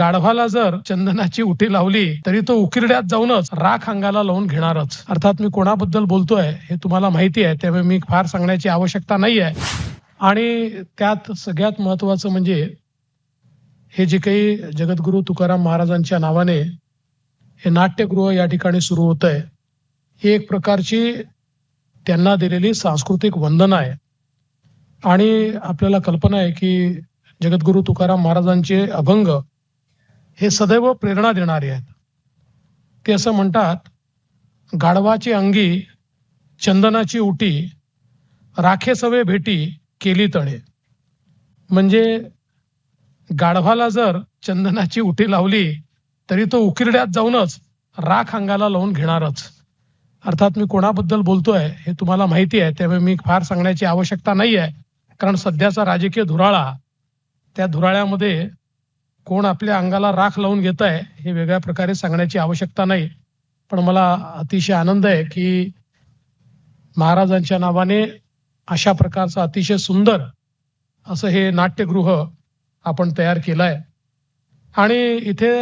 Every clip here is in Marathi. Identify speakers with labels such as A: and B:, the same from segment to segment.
A: गाढवाला जर चंदनाची उटी लावली तरी तो उकिरड्यात जाऊनच राख अंगाला लावून घेणारच. अर्थात मी कोणाबद्दल बोलतोय हे तुम्हाला माहिती आहे त्यामुळे मी फार सांगण्याची आवश्यकता नाही आहे आणि त्यात सगळ्यात महत्वाचं म्हणजे हे जे काही जगद्गुरु तुकाराम महाराजांच्या नावाने हे नाट्यगृह या ठिकाणी सुरू होत आहे ही एक प्रकारची त्यांना दिलेली सांस्कृतिक वंदना आहे. आणि आपल्याला कल्पना आहे की जगद्गुरु तुकाराम महाराजांचे अभंग हे सदैव प्रेरणा देणारे आहेत. ते असं म्हणतात गाढवाची अंगी चंदनाची उटी राखे सवे भेटी केली तळे. म्हणजे गाढवाला जर चंदनाची उटी लावली तरी तो उकिरड्यात जाऊनच राख अंगाला लावून घेणारच. अर्थात मी कोणाबद्दल बोलतोय हे तुम्हाला माहिती आहे त्यामुळे मी फार सांगण्याची आवश्यकता नाही आहे कारण सध्याचा राजकीय धुराळा त्या धुराळ्यामध्ये कोण आपल्या अंगाला राख लावून घेत आहे हे वेगळ्या प्रकारे सांगण्याची आवश्यकता नाही. पण मला अतिशय आनंद आहे की महाराजांच्या नावाने अशा प्रकारचं अतिशय सुंदर असं हे नाट्यगृह आपण तयार केलं आहे आणि इथे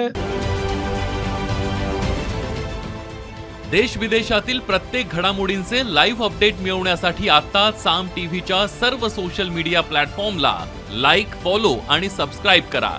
B: देश विदेशातील प्रत्येक घडामोडींचे लाईव्ह अपडेट मिळवण्यासाठी आता साम टीव्हीच्या सर्व सोशल मीडिया प्लॅटफॉर्मला लाईक फॉलो आणि सबस्क्राईब करा.